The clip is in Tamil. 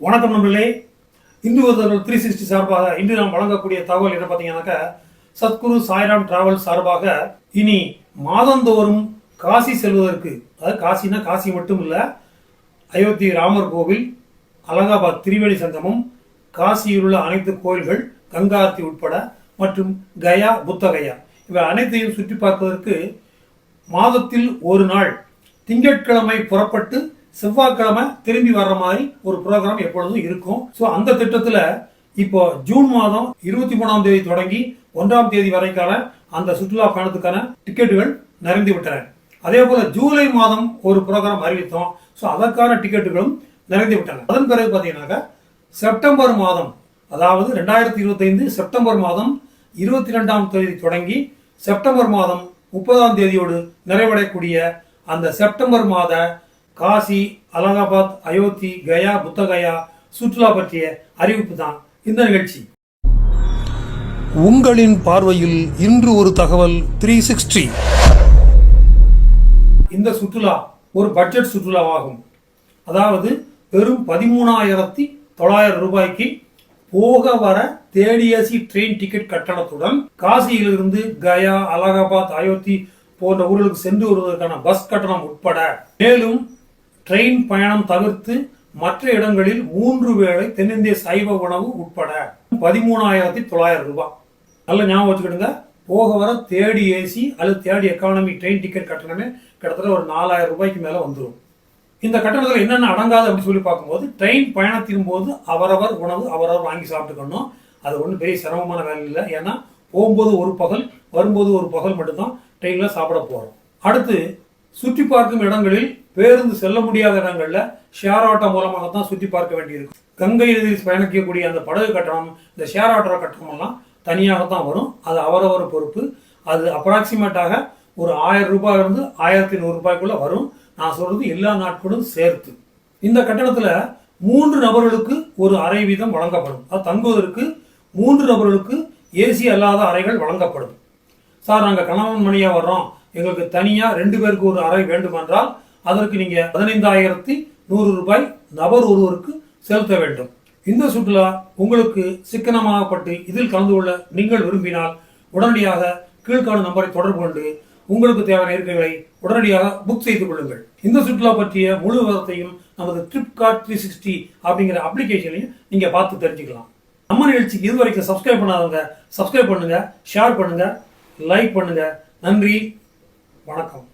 வணக்கம் நண்பர்களே. இந்து த்ரீ சிக்ஸ்டி சார்பாக இன்று நாம் வழங்கக்கூடிய தகவல் என்ன பார்த்தீங்கன்னாக்கா சத்குரு சாய்ராம் டிராவல் சார்பாக இனி மாதந்தோறும் காசி செல்வதற்கு அதாவது காசினா காசி மட்டும் இல்லை அயோத்தி ராமர் கோவில் அலகாபாத் திரிவேணி சங்கமம் காசியில் உள்ள அனைத்து கோயில்கள் கங்காரத்தி உட்பட மற்றும் கயா புத்தகயா இவை அனைத்தையும் சுற்றி பார்ப்பதற்கு மாதத்தில் ஒரு நாள் திங்கட்கிழமை புறப்பட்டு செவ்வாய்க்கிழமை திரும்பி வர்ற மாதிரி ஒரு ப்ரோக்ராம் எப்பொழுதும் இருக்கும். ஸோ அந்த திட்டத்தில் இப்போ ஜூன் மாதம் இருபத்தி மூணாம் தேதி தொடங்கி ஒன்றாம் தேதி வரைக்கான அந்த சுற்றுலா பயணத்துக்கான டிக்கெட்டுகள் நிறைந்து விட்டன. அதே போல ஜூலை மாதம் ஒரு ப்ரோக்ராம் அறிவித்தோம். ஸோ அதற்கான டிக்கெட்டுகளும் நிறைந்து விட்டன. அதன் பிறகு பார்த்தீங்கன்னாக்கா செப்டம்பர் மாதம் அதாவது ரெண்டாயிரத்தி இருபத்தைந்து செப்டம்பர் மாதம் இருபத்தி ரெண்டாம் தேதி தொடங்கி செப்டம்பர் மாதம் முப்பதாம் தேதியோடு நிறைவடையக்கூடிய அந்த செப்டம்பர் மாத காசி அலகாபாத் அயோத்தி கயா புத்தகயா சுற்றுலா பற்றிய அறிவிப்பு தான் இந்த நிகழ்ச்சி. உங்களின் பார்வையில் இன்று ஒரு தகவல் த்ரீ சிக்ஸ்டி இந்த சுற்றுலா ஒரு பட்ஜெட் சுற்றுலாவாகும். அதாவது வெறும் பதிமூணாயிரத்தி தொள்ளாயிரம் ரூபாய்க்கு போக வர தேடியசி ட்ரெயின் டிக்கெட் கட்டணத்துடன் காசியிலிருந்து கயா அலகாபாத் அயோத்தி போன்ற ஊர்களுக்கு சென்று வருவதற்கான பஸ் கட்டணம் உட்பட மேலும் ட்ரெயின் பயணம் தவிர்த்து மற்ற இடங்களில் மூன்று வேளை தென்னிந்திய சைவ உணவு உட்பட பதிமூணாயிரத்தி தொள்ளாயிரம் ரூபாய். நல்ல ஞாபகம் வச்சுக்கிடுங்க. போக வர தேடி ஏசி அல்லது தேடி எக்கானமி ட்ரெயின் டிக்கெட் கட்டணமே கிட்டத்தட்ட ஒரு நாலாயிரம் ரூபாய்க்கு மேலே வந்துடும் இந்த கட்டணத்தில் என்னென்ன அடங்காது அப்படின்னு சொல்லி பார்க்கும்போது ட்ரெயின் பயணத்தின் போது அவரவர் உணவு அவரவர் வாங்கி சாப்பிட்டுக்கணும். அது ஒன்றும் பெரிய சிரமமான வேலை இல்லை. ஏன்னா போகும்போது ஒரு பகல் வரும்போது ஒரு பகல் மட்டும்தான் ட்ரெயினில் சாப்பிட போகிறோம் அடுத்து சுற்றி பார்க்கும் இடங்களில் பேருந்து செல்ல முடியாத இடங்களில் ஷேர் ஆட்டோ மூலமாக தான் சுற்றி பார்க்க வேண்டியிருக்கும். கங்கை எதிரில் பயணிக்கக்கூடிய அந்த படகு கட்டணம் இந்த ஷேர் ஆட்டோ கட்டணமெல்லாம் தனியாக தான் வரும். அது அவரவர் பொறுப்பு. அது அப்ராக்சிமேட்டாக ஒரு ஆயிரம் ரூபாயிலிருந்து ஆயிரத்தி நூறு ரூபாய்க்குள்ள வரும். நான் சொல்றது எல்லா நாட்களும் சேர்த்து. இந்த கட்டணத்தில் மூன்று நபர்களுக்கு ஒரு அறை வீதம் வழங்கப்படும். அது தங்குவதற்கு மூன்று நபர்களுக்கு ஏசி அல்லாத அறைகள் வழங்கப்படும். சார் நாங்கள் கணவன் மணியாக வர்றோம். எங்களுக்கு தனியாக ரெண்டு பேருக்கு ஒரு அறை வேண்டுமென்றால் அதற்கு நீங்கள் பதினைந்தாயிரத்தி நூறு ரூபாய் நபர் ஒருவருக்கு செலுத்த வேண்டும். இந்த சுற்றுலா உங்களுக்கு சிக்கனமாகப்பட்டு இதில் கலந்து கொள்ள நீங்கள் விரும்பினால் உடனடியாக கீழ்காணும் நம்பரை தொடர்பு கொண்டு உங்களுக்கு தேவையான இருக்கைகளை உடனடியாக புக் செய்து கொள்ளுங்கள். இந்த சுற்றுலா பற்றிய முழு விவரத்தையும் நமது ட்ரிப் கார்ட் த்ரீ சிக்ஸ்டி அப்படிங்கிற அப்ளிகேஷனையும் நீங்க பார்த்து தெரிஞ்சுக்கலாம். நம்ம நிகழ்ச்சிக்கு இதுவரைக்கும் சப்ஸ்கிரைப் பண்ணாதவங்க சப்ஸ்கிரைப் பண்ணுங்க ஷேர் பண்ணுங்க லைக் பண்ணுங்க. நன்றி. வணக்கம்